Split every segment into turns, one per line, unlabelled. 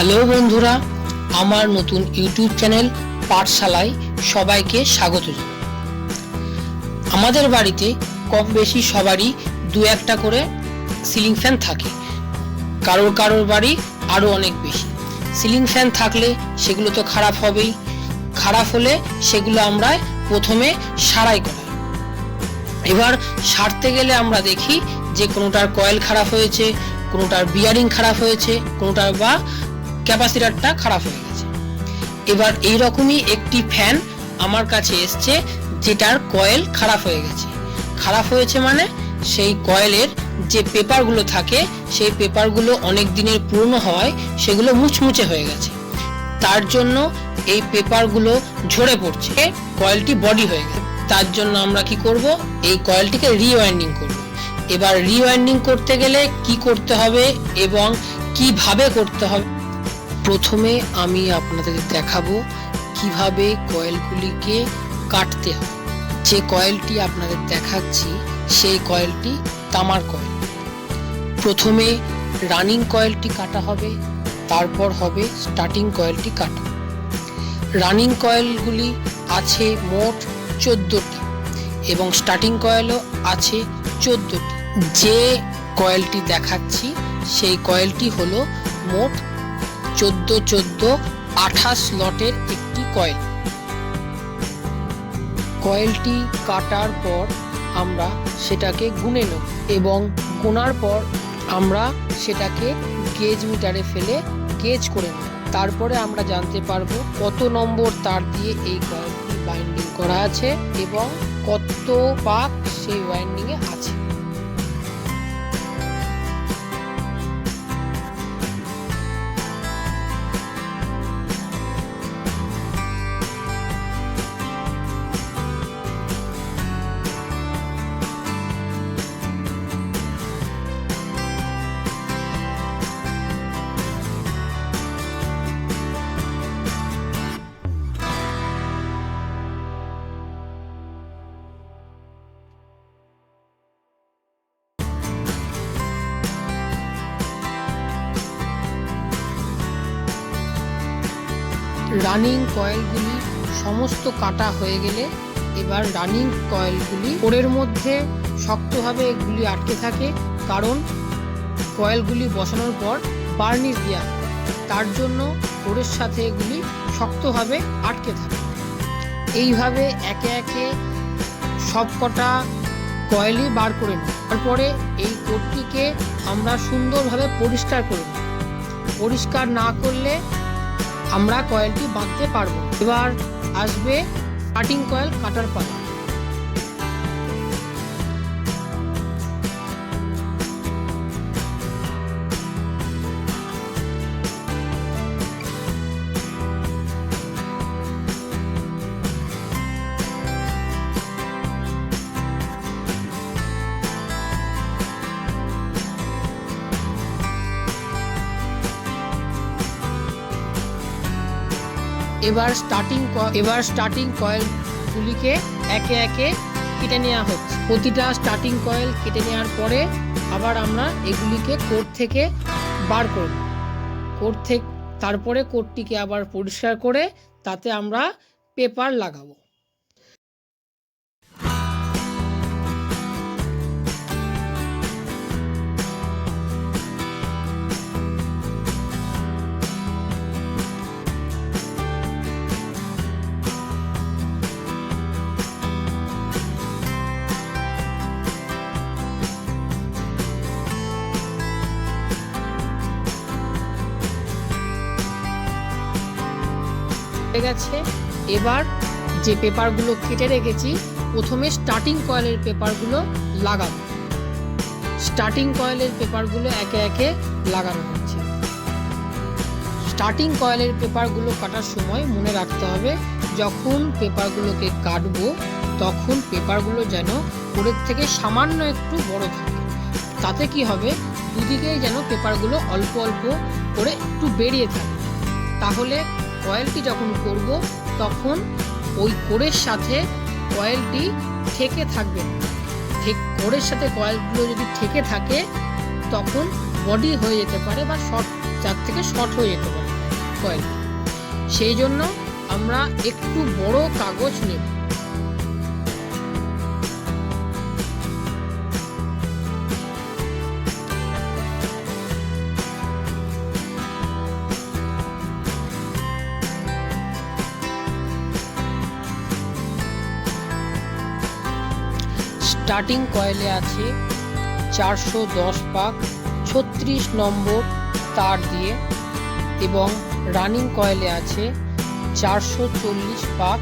Hello বন্ধুরা, আমার নতুন ইউটিউব চ্যানেল পাঠশালায় সবাইকে স্বাগত আমাদের বাড়িতে কম বেশি সবারই দু একটা করে সিলিং ফ্যান থাকে। কারোর কারোর বাড়ি আরও অনেক বেশি। সিলিং ফ্যান থাকলে সেগুলো তো খারাপ হবেই। খারাপ হলে সেগুলো আমরা প্রথমে সারাই করাই। এবার সারতে গেলে আমরা দেখি যে কোনোটার কয়েল খারাপ হয়েছে, কোনোটার বিয়ারিং খারাপ হয়েছে, কোনোটার বা ক্যাপাসিটারটা খারাপ হয়ে গেছে। এবার এই রকমই একটি ফ্যান আমার কাছে এসছে, যেটার কয়েল খারাপ হয়ে গেছে। খারাপ হয়েছে মানে সেই কয়েলের যে পেপারগুলো থাকে, সেই পেপারগুলো অনেক দিনের পুরনো হওয়ায় সেগুলো মুচমুচে হয়ে গেছে। তার জন্য এই পেপারগুলো ঝরে পড়ছে। কয়েলটি বডি হয়ে গেছে। তার জন্য আমরা কি করব? এই কয়েলটিকে রিওয়াইন্ডিং করব। এবার রিওয়াইন্ডিং করতে গেলে কি করতে হবে এবং কীভাবে করতে হবে? প্রথমে আমি আপনাদের দেখাবো কীভাবে কয়েলগুলিকে কাটতে হয়। যে কয়েলটি আপনাদের দেখাচ্ছি, সেই কয়েলটি তামার কয়েল। প্রথমে রানিং কয়েলটি কাটা হবে, তারপর হবে স্টার্টিং কয়েলটি কাটা। রানিং কয়েলগুলি আছে মোট চোদ্দোটি এবং স্টার্টিং কয়েলও আছে চোদ্দোটি। যে কয়েলটি দেখাচ্ছি, সেই কয়েলটি হলো মোট চোদ্দ চোদ্দ আঠাশ লটের একটি কয়েল। কয়েলটি কাটার পর আমরা সেটাকে গুনে নেব এবং গোনার পর আমরা সেটাকে গেজ মিটারে ফেলে গেজ করে নেব। তারপরে আমরা জানতে পারব কত নম্বর তার দিয়ে এই কয়েলটি বাইন্ডিং করা আছে এবং কত পাক সেই ওয়াইন্ডিংয়ে আছে। রানিং কয়েলগুলি সমস্ত কাটা হয়ে গেলে এবার রানিং কয়েলগুলি ওরের মধ্যে শক্তভাবে এগুলি আটকে থাকে। কারণ কয়েলগুলি বসানোর পর বার্নিশ দেওয়া তার জন্য ওরের সাথে এগুলি শক্তভাবে আটকে থাকে। এইভাবে একে একে সবকটা কয়েলই বার করে নিই। তারপরে এই কোটটিকে আমরা সুন্দরভাবে পরিষ্কার করে নিই। পরিষ্কার না করলে আমরা কয়েলটি বাঁধতে পারব। এবার আসবে কাটিং কয়েল কাটার পালা। এবার স্টার্টিং এবার স্টার্টিং কয়েলগুলিকে একে একে কেটে নেওয়া হচ্ছে। প্রতিটা স্টার্টিং কয়েল কেটে নেওয়ার পরে আবার আমরা এগুলিকে কোট থেকে বার করব। কোট থেকে, তারপরে কোটটিকে আবার পরিষ্কার করে তাতে আমরা পেপার লাগাবো। গেছে। এবার যে পেপারগুলো কেটে রেখেছি, প্রথমে স্টার্টিং কয়েলের পেপারগুলো লাগাবো। স্টার্টিং কয়েলের পেপারগুলো একে একে লাগানো হচ্ছে। স্টার্টিং কয়েলের পেপারগুলো কাটার সময় মনে রাখতে হবে, যখন পেপারগুলোকে কাটবো, তখন পেপারগুলো যেন উপরের থেকে সামান্য একটু বড় থাকে। তাতে কি হবে? দুদিকেই যেন পেপারগুলো অল্প অল্প করে একটু বেরিয়ে থাকে। তাহলে কয়েলটি যখন করব, তখন ওই কোরের সাথে কয়েলটি থেকে থাকবে। ঠিক কোরের সাথে কয়েলগুলো যদি থেকে থাকে, তখন বডি হয়ে যেতে পারে বা শর্ট যার থেকে শর্ট হয়ে যেতে পারে কয়েল সেই জন্য আমরা একটু বড় কাগজ নেব। স্টার্টিং কয়েলে আছে চারশো দশ পাক, ছত্রিশ নম্বর তার দিয়ে এবং রানিং কয়েলে আছে চারশো চল্লিশ পাক,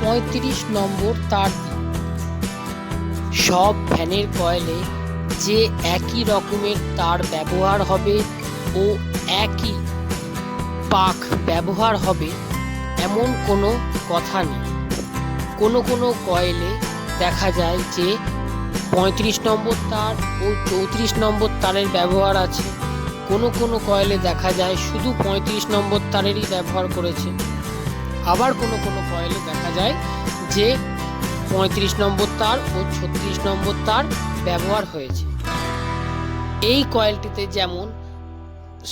পঁয়ত্রিশ নম্বর তার দিয়ে। সব ফ্যানের কয়েলে যে একই রকমের তার ব্যবহার হবে ও একই পাক ব্যবহার হবে, এমন কোনো কথা নেই। কোনো কোনো কয়েলে দেখা যায় যে পঁয়ত্রিশ নম্বর তার ও চৌত্রিশ নম্বর তারের ব্যবহার আছে। কোনো কোনো কয়েলে দেখা যায় শুধু পঁয়ত্রিশ নম্বর তারেরই ব্যবহার করেছে। আবার কোনো কোনো কয়েলে দেখা যায় যে পঁয়ত্রিশ নম্বর তার ও ছত্রিশ নম্বর তার ব্যবহার হয়েছে। এই কয়েলটিতে যেমন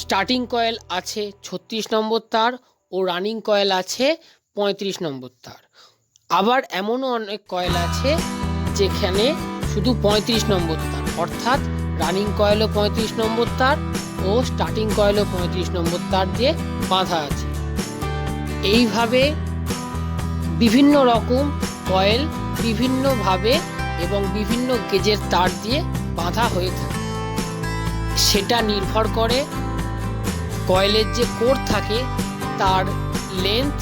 স্টার্টিং কয়েল আছে ছত্রিশ নম্বর তার ও রানিং কয়েল আছে পঁয়ত্রিশ নম্বর তার। আবার এমনও অনেক কয়েল আছে যেখানে শুধু পঁয়ত্রিশ নম্বর তার। অর্থাৎ রানিং কয়েলও পঁয়ত্রিশ নম্বর তার ও স্টার্টিং কয়েলও পঁয়ত্রিশ নম্বর তার দিয়ে বাঁধা আছে। এইভাবে বিভিন্ন রকম কয়েল বিভিন্নভাবে এবং বিভিন্ন গেজের তার দিয়ে বাঁধা হয়ে থাকে। সেটা নির্ভর করে কয়েলের যে কোর থাকে তার লেন্থ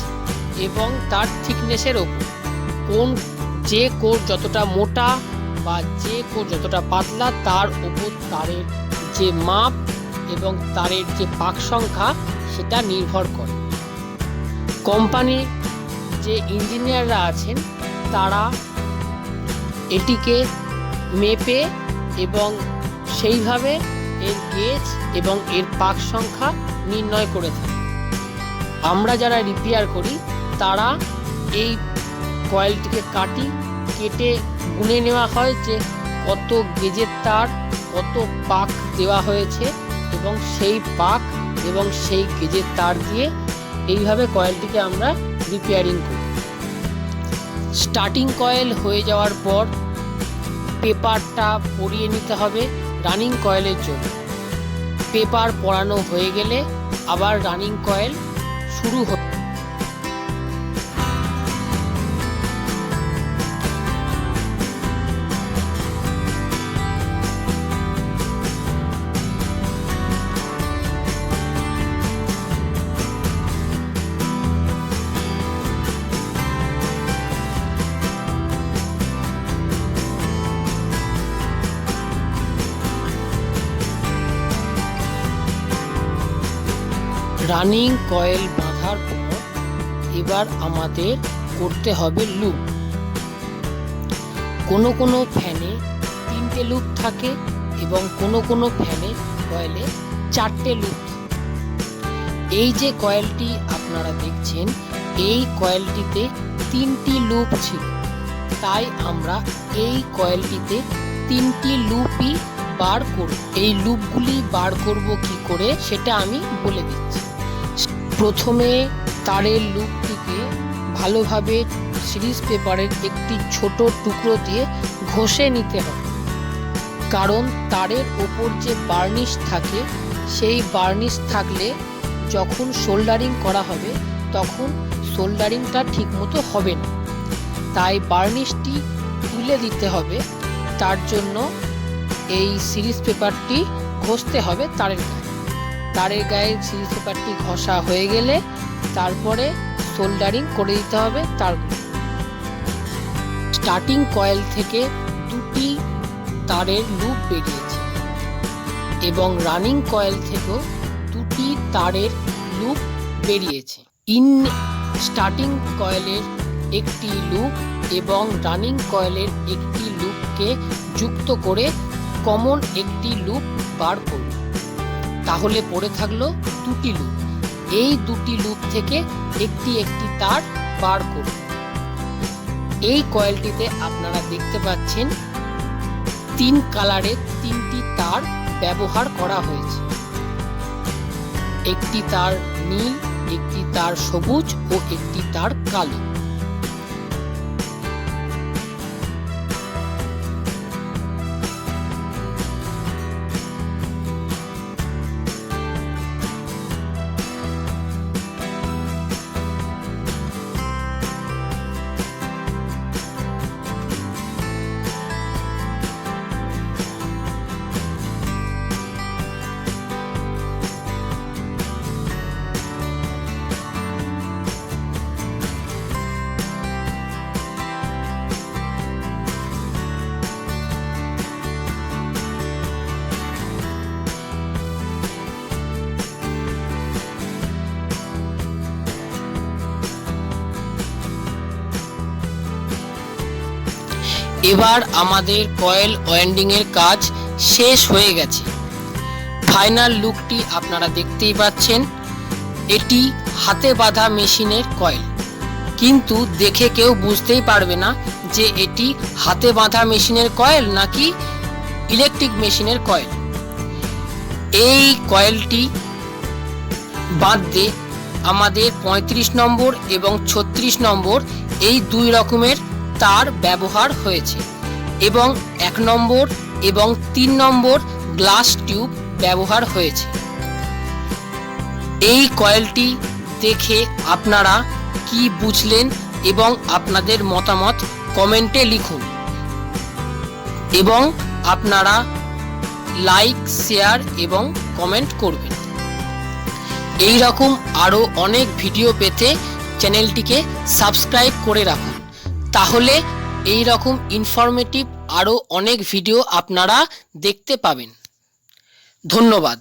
এবং তার থিকনেসের ওপর। কোন যে কোর যতটা মোটা বা যে যতটা পাতলা, তার উপর তারের যে মাপ এবং তারের যে পাক সংখ্যা, সেটা নির্ভর করে। কোম্পানির যে ইঞ্জিনিয়াররা আছেন, তারা এটিকে মেপে এবং সেইভাবে এর গেজ এবং এর পাক সংখ্যা নির্ণয় করে থাকে। আমরা যারা রিপেয়ার করি, তারা এই কয়েলটিকে কাটি কেটে গুনে নেওয়া হয় যে কত গেজের তার, কত পাক দেওয়া হয়েছে এবং সেই পাক এবং সেই গেজের তার দিয়ে এইভাবে কয়েলটিকে আমরা রিপেয়ারিং করি। স্টার্টিং কয়েল হয়ে যাওয়ার পর পেপারটা পরিয়ে নিতে হবে রানিং কয়েলের জন্য। পেপার পরানো হয়ে গেলে আবার রানিং কয়েল শুরু হবে রানিং কয়েল বাঁধার পর এবার আমাদের করতে হবে লুপ। কোনো কোনো ফ্যানে তিনটে লুপ থাকে এবং কোনো কোনো ফ্যানে কয়েলে চারটে লুপ এই যে কয়েলটি আপনারা দেখছেন, এই কয়েলটিতে তিনটি লুপ ছিল। তাই আমরা এই কয়েলটিতে তিনটি লুপই বার করব। এই লুপগুলি বার করব কি করে সেটা আমি বলে দিচ্ছি। প্রথমে তারের লুপটিকে ভালোভাবে সিরিজ পেপারের একটি ছোট টুকরো দিয়ে ঘষে নিতে হবে। কারণ তারের ওপর যে বার্নিশ থাকে, সেই বার্নিশ থাকলে যখন সোল্ডারিং করা হবে, তখন সোল্ডারিংটা ঠিকমতো হবে না। তাই বার্নিশটি তুলে দিতে হবে। তার জন্য এই সিরিজ পেপারটি ঘষতে হবে তারের গায়ে। তারের গায়ে সিরিজ পেপারটি ঘষা হয়ে গেলে তারপরে সোল্ডারিং করে দিতে হবে তারগুলো স্টার্টিং কয়েল থেকে দুটি তারের লুপ বেরিয়েছে এবং রানিং কয়েল থেকেও দুটি তারের লুপ বেরিয়েছে। ইন স্টার্টিং কয়েলের একটি লুপ এবং রানিং কয়েলের একটি লুপকে যুক্ত করে কমন একটি লুপ বার করুন। তাহলে পড়ে থাকল দুটি লুপ এই দুটি লুপ থেকে একটি একটি তার বার করুন। এই কয়েলটিতে আপনারা দেখতে পাচ্ছেন তিন কালারের তিনটি তার ব্যবহার করা হয়েছে। একটি তার নীল, একটি তার সবুজ ও একটি তার কালো। এবার আমাদের কয়েল ওয়েন্ডিং এর কাজ শেষ হয়ে গেছে। ফাইনাল লুকটি আপনারা দেখতেই পাচ্ছেন। এটি হাতে বাঁধা মেশিনের কয়েল কিন্তু দেখে কেউ বুঝতেই পারবে না যে এটি হাতে বাঁধা মেশিনের কয়েল নাকি ইলেকট্রিক মেশিনের কয়েল এই কয়েলটি বাঁধতে আমাদের ৩৫ নম্বর এবং ছত্রিশ নম্বর এই দুই রকমের তার ব্যবহার হয়েছে এবং এক নম্বর এবং তিন নম্বর গ্লাস টিউব ব্যবহার হয়েছে। এই কয়েলটি দেখে আপনারা কি বুঝলেন এবং আপনাদের মতামত কমেন্টে লিখুন। এবং আপনারা লাইক, শেয়ার এবং কমেন্ট করবেন। এই রকম আরও অনেক ভিডিও পেতে চ্যানেলটিকে সাবস্ক্রাইব করে রাখুন। তাহলে এই রকম ইনফরমেটিভ আরও অনেক ভিডিও আপনারা দেখতে পাবেন। ধন্যবাদ।